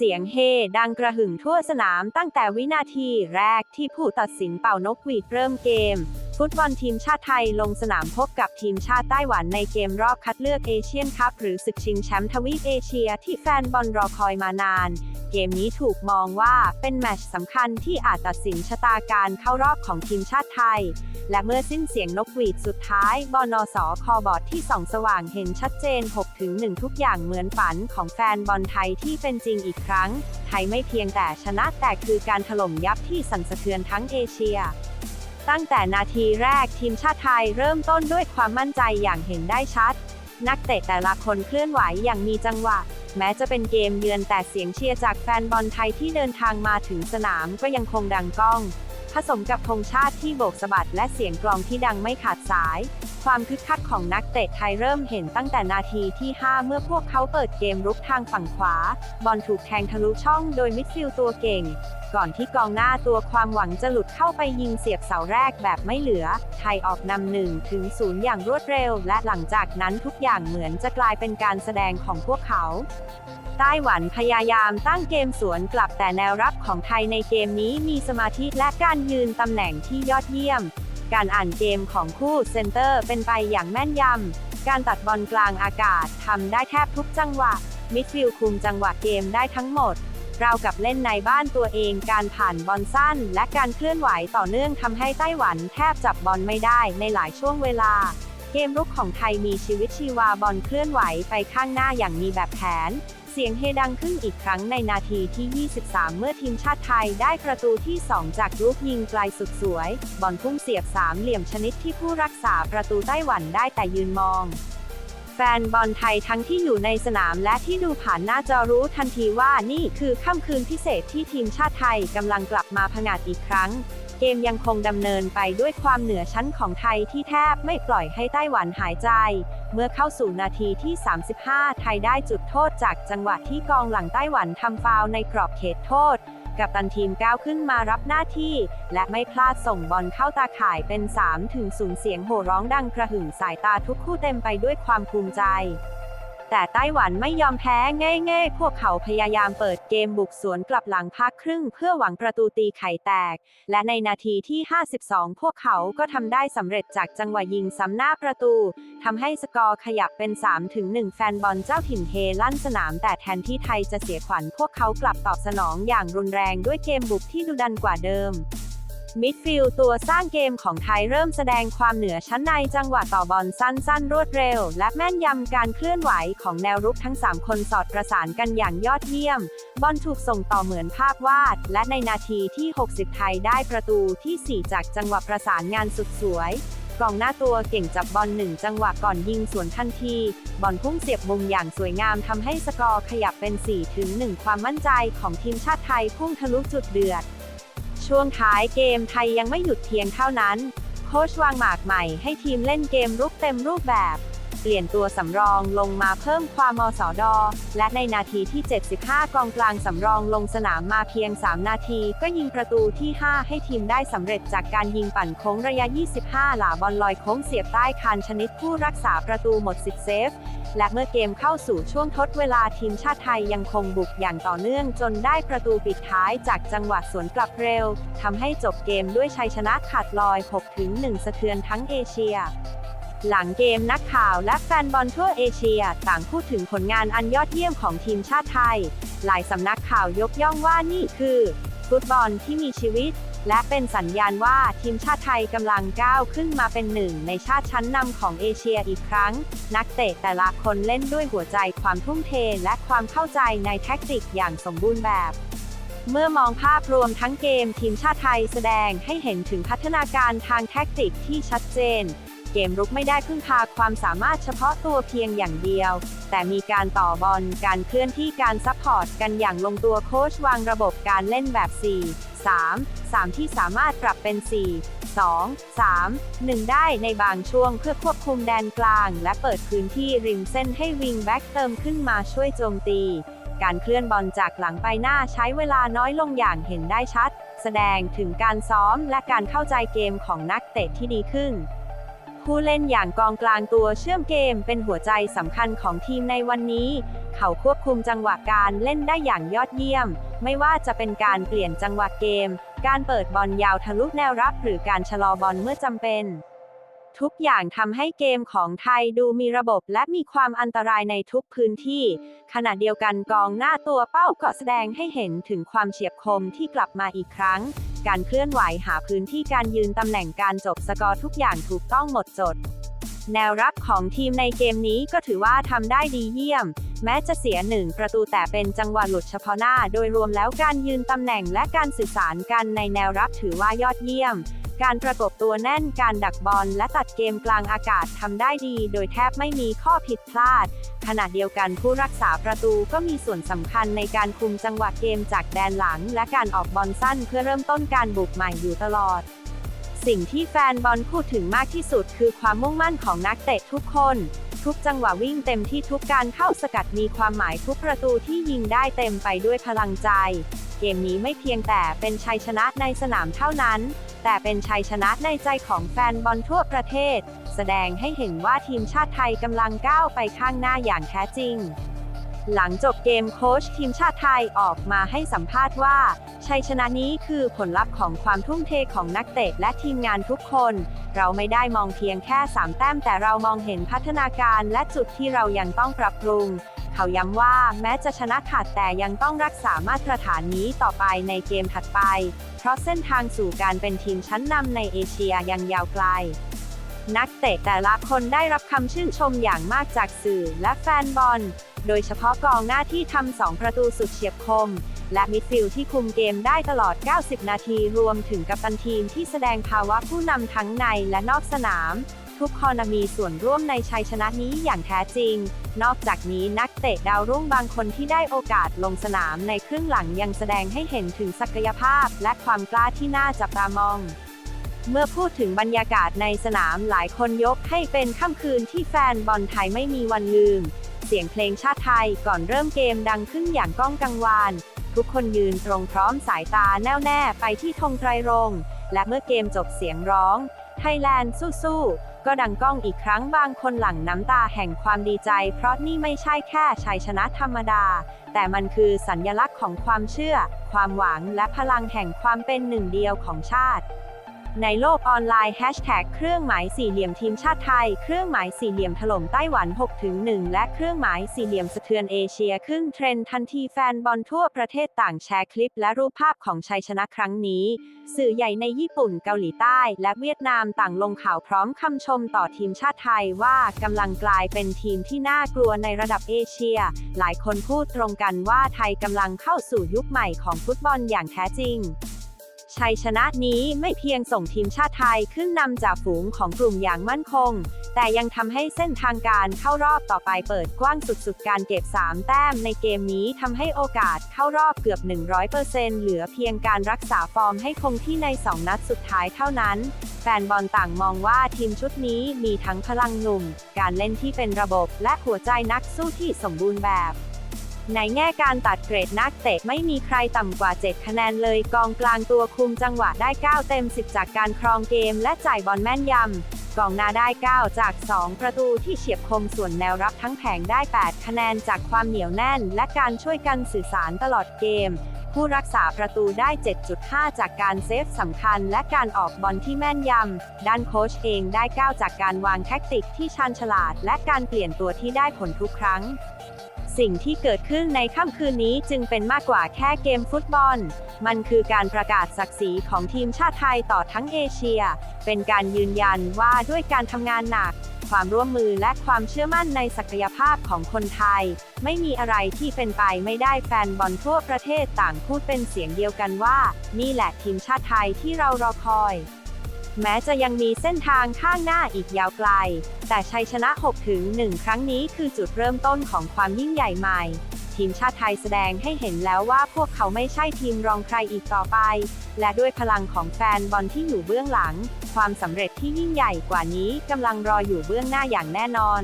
เสียงเฮดังกระหึ่มทั่วสนามตั้งแต่วินาทีแรกที่ผู้ตัดสินเป่านกหวีดเริ่มเกม ฟุตบอลทีมชาติไทยลงสนามพบกับทีมชาติไต้หวันในเกมรอบคัดเลือกเอเชียนคัพหรือศึกชิงแชมป์ทวีปเอเชียที่แฟนบอลรอคอยมานาน กมนี้ถูกมองว่าเป็นแมตช์สำคัญที่อาจตัดสินชะตาการเข้ารอบของทีมชาติไทย และเมื่อสิ้นเสียงนกหวีดสุดท้าย บนสคอบอดที่ส่องสว่างเห็นชัดเจน6ถึง1ทุกอย่างเหมือนฝันของแฟนบอลไทยที่เป็นจริงอีกครั้ง ไทยไม่เพียงแต่ชนะแต่คือการถล่มยับที่สั่นสะเทือนทั้งเอเชียตั้งแต่นาทีแรกทีมชาติไทยเริ่มต้นด้วยความมั่นใจอย่างเห็นได้ชัด นักเตะแต่ละคนเคลื่อนไหวอย่างมีจังหวะ แม้จะเป็นเกมเยือนแต่เสียงเชียร์จากแฟนบอลไทยที่เดินทางมาถึงสนามก็ยังคงดังก้อง ผสมกับธงชาติที่โบกสะบัดและเสียงกลองที่ดังไม่ขาดสาย ความคึกคักของนักเตะไทยเริ่มเห็นตั้งแต่นาทีที่ 5 เมื่อพวกเขาเปิดเกมรุกทางฝั่งขวา บอลถูกแทงทะลุช่องโดยมิดฟิลตัวเก่ง ก่อนที่กองหน้าตัวความหวังจะหลุดเข้าไปยิงเสียบเสาแรกแบบไม่เหลือ ไทยออกนำหนึ่งถึงศูนย์อย่างรวดเร็ว และหลังจากนั้นทุกอย่างเหมือนจะกลายเป็นการแสดงของพวกเขาไต้หวันพยายามตั้งเกมสวนกลับแต่แนวรับของไทยในเกมนี้มีสมาธิและการยืนตำแหน่งที่ยอดเยี่ยม การอ่านเกมของคู่เซนเตอร์เป็นไปอย่างแม่นยำ การตัดบอลกลางอากาศทำได้แทบทุกจังหวะ มิดฟิลด์คุมจังหวะเกมได้ทั้งหมด เราวกับเล่นในบ้านตัวเองการผ่านบอลสั้น และการเคลื่อนไหวต่อเนื่องทำให้ไต้หวันแทบจับบอลไม่ได้ในหลายช่วงเวลา เกมรุกของไทยมีชีวิตชีวาบอลเคลื่อนไหวไปข้างหน้าอย่างมีแบบแผน เสียงเฮดังขึ้นอีกครั้งในนาทีที่ 23 เมื่อทีมชาติไทยได้ประตูที่ 2 จากลูกยิงไกลสุดสวย บอลพุ่งเสียบสามเหลี่ยมชนิดที่ผู้รักษาประตูไต้หวันได้แต่ยืนมอง แฟนบอลไทยทั้งที่อยู่ในสนามและที่ดูผ่านหน้าจอรู้ทันทีว่านี่คือค่ำคืนพิเศษที่ทีมชาติไทยกำลังกลับมาผงาดอีกครั้ง เกมยังคงดำเนินไปด้วยความเหนือชั้นของไทยที่แทบไม่ปล่อยให้ไต้หวันหายใจ เมื่อเข้าสู่นาทีที่ 35 ไทยได้จุดโทษจากจังหวะที่กองหลังไต้หวันทำฟาวในกรอบเขตโทษ กับตันทีมก้าวขึ้นมารับหน้าที่ และไม่พลาดส่งบอลเข้าตาข่ายเป็น 3 ถึงศูนย์เสียงโห่ร้องดังกระหึ่มสายตาทุกคู่เต็มไปด้วยความภูมิใจ แต่ไต้หวันไม่ยอมแพ้ง่ายๆ พวกเขาพยายามเปิดเกมบุกสวนกลับหลังพักครึ่งเพื่อหวังประตูตีไข่แตก และในนาทีที่ 52 พวกเขาก็ทำได้สำเร็จจากจังหวะยิงซ้ำหน้าประตูทำให้สกอร์ขยับเป็น 3 ถึง 1 แฟนบอลเจ้าถิ่นเฮลั่นสนาม แต่แทนที่ไทยจะเสียขวัญพวกเขากลับตอบสนองอย่างรุนแรงด้วยเกมบุกที่ดุดันกว่าเดิม มิดฟิลด์ตัวสร้างเกมของไทยเริ่มแสดงความเหนือชั้นในจังหวะต่อบอลสั้นๆ รวดเร็ว และแม่นยำการเคลื่อนไหวของแนวรุกทั้ง 3 คนสอดประสานกันอย่างยอดเยี่ยม บอลถูกส่งต่อเหมือนภาพวาด และในนาทีที่ 60 ไทยได้ประตูที่ 4 จากจังหวะประสานงานสุดสวยกองหน้าตัวเก่งจับบอลหนึ่งจังหวะก่อนยิงสวนทันที บอลพุ่งเสียบมุมอย่างสวยงามทำให้สกอร์ขยับเป็น 4 ถึง 1 ความมั่นใจของทีมชาติไทยพุ่งทะลุจุดเดือด ช่วงท้ายเกมไทยยังไม่หยุดเพียงเท่านั้น โค้ชวางหมากใหม่ให้ทีมเล่นเกมรุกเต็มรูปแบบ ปลี่ยนตัวสำรองลงมาเพิ่มความมสอดอ และในนาทีที่ 75 กองกลางสำรองลงสนามมาเพียง 3 นาที ก็ยิงประตูที่ 5 ให้ทีมได้สำเร็จจากการยิงปั่นโค้งระยะ 25 หลาบอลลอยโค้งเสียบใต้คานชนิดผู้รักษาประตูหมดสิทธิ์เซฟ และเมื่อเกมเข้าสู่ช่วงทดเวลาทีมชาติไทยยังคงบุกอย่างต่อเนื่องจนได้ประตูปิดท้ายจากจังหวะสวนกลับเร็วทำให้จบเกมด้วยชัยชนะขาดลอย 6-1 สะเทือนทั้งเอเชีย หลังเกมนักข่าวและแฟนบอลทั่วเอเชีย ต่างพูดถึงผลงานอันยอดเยี่ยมของทีมชาติไทย หลายสำนักข่าวยกย่องว่านี่คือ ฟุตบอลที่มีชีวิต และเป็นสัญญาณว่าทีมชาติไทยกำลังก้าวขึ้นมาเป็นหนึ่งในชาติชั้นนำของเอเชียอีกครั้ง นักเตะแต่ละคนเล่นด้วยหัวใจความทุ่มเทและความเข้าใจในแท็กติกอย่างสมบูรณ์แบบเมื่อมองภาพรวมทั้งเกมทีมชาติไทยแสดงให้เห็นถึงพัฒนาการทางแท็กติกที่ชัดเจน เกมรุกไม่ได้พึ่งพาความสามารถเฉพาะตัวเพียงอย่างเดียว แต่มีการต่อบอล การเคลื่อนที่การซัพพอร์ตกันอย่างลงตัวโค้ชวางระบบการเล่นแบบ 4 3 3 ที่สามารถปรับเป็น 4 2 3 1 ได้ในบางช่วงเพื่อควบคุมแดนกลาง และเปิดพื้นที่ริมเส้นให้วิงแบ็กเติมขึ้นมาช่วยโจมตี การเคลื่อนบอลจากหลังไปหน้าใช้เวลาน้อยลงอย่างเห็นได้ชัด แสดงถึงการซ้อมและการเข้าใจเกมของนักเตะที่ดีขึ้น ผู้เล่นอย่างกองกลางตัวเชื่อมเกมเป็นหัวใจสำคัญของทีมในวันนี้ เขาควบคุมจังหวะการเล่นได้อย่างยอดเยี่ยม ไม่ว่าจะเป็นการเปลี่ยนจังหวะเกม การเปิดบอลยาวทะลุแนวรับ หรือการชะลอบอลเมื่อจำเป็น ทุกอย่างทำให้เกมของไทยดูมีระบบและมีความอันตรายในทุกพื้นที่ ขณะเดียวกันกองหน้าตัวเป้าก็แสดงให้เห็นถึงความเฉียบคมที่กลับมาอีกครั้ง การเคลื่อนไหวหาพื้นที่การยืนตำแหน่งการจบสกอร์ทุกอย่างถูกต้องหมดจด แนวรับของทีมในเกมนี้ก็ถือว่าทำได้ดีเยี่ยม แม้จะเสียหนึ่งประตูแต่เป็นจังหวะหลุดเฉพาะหน้า โดยรวมแล้วการยืนตำแหน่งและการสื่อสารกันในแนวรับถือว่ายอดเยี่ยม การประกบตัวแน่นการดักบอลและตัดเกมกลางอากาศทำได้ดี โดยแทบไม่มีข้อผิดพลาด ขณะเดียวกันผู้รักษาประตูก็มีส่วนสำคัญในการคุมจังหวะเกมจากแดนหลัง และการออกบอลสั้นเพื่อเริ่มต้นการบุกใหม่อยู่ตลอด สิ่งที่แฟนบอลพูดถึงมากที่สุดคือความมุ่งมั่นของนักเตะทุกคนทุกจังหวะวิ่งเต็มที่ทุกการเข้าสกัดมีความหมายทุกประตูที่ยิงได้เต็มไปด้วยพลังใจ เกมนี้ไม่เพียงแต่เป็นชัยชนะในสนามเท่านั้น แต่เป็นชัยชนะในใจของแฟนบอลทั่วประเทศ แสดงให้เห็นว่าทีมชาติไทยกำลังก้าวไปข้างหน้าอย่างแท้จริง หลังจบเกมโค้ชทีมชาติไทยออกมาให้สัมภาษณ์ว่า ชัยชนะนี้คือผลลัพธ์ของความทุ่มเทของนักเตะและทีมงานทุกคน เราไม่ได้มองเพียงแค่ 3 แต้มแต่เรามองเห็นพัฒนาการและจุดที่เรายังต้องปรับปรุง เขาย้ำว่าแม้จะชนะขาดแต่ยังต้องรักษามาตรฐานนี้ต่อไปในเกมถัดไป เพราะเส้นทางสู่การเป็นทีมชั้นนำในเอเชียยังยาวไกล นักเตะแต่ละคนได้รับคำชื่นชมอย่างมากจากสื่อและแฟนบอล โดยเฉพาะกองหน้าที่ทำสองประตูสุดเฉียบคม และมิดฟิลด์ที่คุมเกมได้ตลอด 90 นาทีรวมถึงกัปตันทีมที่แสดงภาวะผู้นำทั้งในและนอกสนาม ทุกคนมีส่วนร่วมในชัยชนะนี้อย่างแท้จริง นอกจากนี้นักเตะดาวรุ่งบางคนที่ได้โอกาสลงสนามในครึ่งหลังยังแสดงให้เห็นถึงศักยภาพและความกล้าที่น่าจับตามองเมื่อพูดถึงบรรยากาศในสนามหลายคนยกให้เป็นค่ำคืนที่แฟนบอลไทยไม่มีวันลืม เสียงเพลงชาติไทยก่อนเริ่มเกมดังขึ้นอย่างก้องกังวาน ทุกคนยืนตรงพร้อมสายตาแน่วแน่ไปที่ธงไตรรง และเมื่อเกมจบเสียงร้อง ไทยแลนด์สู้ๆ ก็ดังก้องอีกครั้งบางคนหลั่งน้ำตาแห่งความดีใจ เพราะนี่ไม่ใช่แค่ชัยชนะธรรมดา แต่มันคือสัญญลักษณ์ของความเชื่อ ความหวังและพลังแห่งความเป็นหนึ่งเดียวของชาติ ในโลกออนไลน์แฮชแท็กเครื่องหมายสี่เหลี่ยมทีมชาติไทย เครื่องหมายสี่เหลี่ยมถล่มไต้หวัน 6-1 และเครื่องหมายสี่เหลี่ยมสะเทือนเอเชียขึ้นเทรนด์ทันทีแฟนบอลทั่วประเทศต่างแชร์คลิปและรูปภาพของชัยชนะครั้งนี้ สื่อใหญ่ในญี่ปุ่นเกาหลีใต้ และเวียดนามต่างลงข่าวพร้อมคำชมต่อทีมชาติไทยว่ากำลังกลายเป็นทีมที่น่ากลัวในระดับเอเชีย หลายคนพูดตรงกันว่าไทยกำลังเข้าสู่ยุคใหม่ของฟุตบอลอย่างแท้จริง ชัยชนะนี้ไม่เพียงส่งทีมชาติไทยขึ้นนำจากฝูงของกลุ่มอย่างมั่นคง แต่ยังทำให้เส้นทางการเข้ารอบต่อไปเปิดกว้างสุดๆ การเก็บ 3 แต้มในเกมนี้ทำให้โอกาสเข้ารอบเกือบ 100%เหลือเพียงการรักษาฟอร์มให้คงที่ใน 2 นัดสุดท้ายเท่านั้นแฟนบอลต่างมองว่าทีมชุดนี้มีทั้งพลังหนุ่ม การเล่นที่เป็นระบบ และหัวใจนักสู้ที่สมบูรณ์แบบ ในแง่การตัดเกรดนักเตะไม่มีใครต่ำกว่า 7 คะแนนเลย กองกลางตัวคุมจังหวะได้ 9 เต็ม 10 จากการครองเกมและจ่ายบอลแม่นยำ กองหน้าได้ 9 จาก 2 ประตูที่เฉียบคมส่วนแนวรับทั้งแผงได้ 8 คะแนนจากความเหนียวแน่น และการช่วยกันสื่อสารตลอดเกม ผู้รักษาประตูได้ 7.5 จากการเซฟสำคัญ และการออกบอลที่แม่นยำ ด้านโค้ชเองได้ 9 จากการวางแท็กติกที่ชาญฉลาด และการเปลี่ยนตัวที่ได้ผลทุกครั้ง สิ่งที่เกิดขึ้นในค่ำคืนนี้จึงเป็นมากกว่าแค่เกมฟุตบอล มันคือการประกาศศักดิ์ศรีของทีมชาติไทยต่อทั้งเอเชีย เป็นการยืนยันว่าด้วยการทำงานหนัก ความร่วมมือและความเชื่อมั่นในศักยภาพของคนไทย ไม่มีอะไรที่เป็นไปไม่ได้แฟนบอลทั่วประเทศต่างพูดเป็นเสียงเดียวกันว่า นี่แหละทีมชาติไทยที่เรารอคอย แม้จะยังมีเส้นทางข้างหน้าอีกยาวไกล แต่ชัยชนะ 6 ถึง 1 ครั้งนี้คือจุดเริ่มต้นของความยิ่งใหญ่ใหม่ ทีมชาติไทยแสดงให้เห็นแล้วว่าพวกเขาไม่ใช่ทีมรองใครอีกต่อไป และด้วยพลังของแฟนบอลที่อยู่เบื้องหลัง ความสำเร็จที่ยิ่งใหญ่กว่านี้กำลังรออยู่เบื้องหน้าอย่างแน่นอน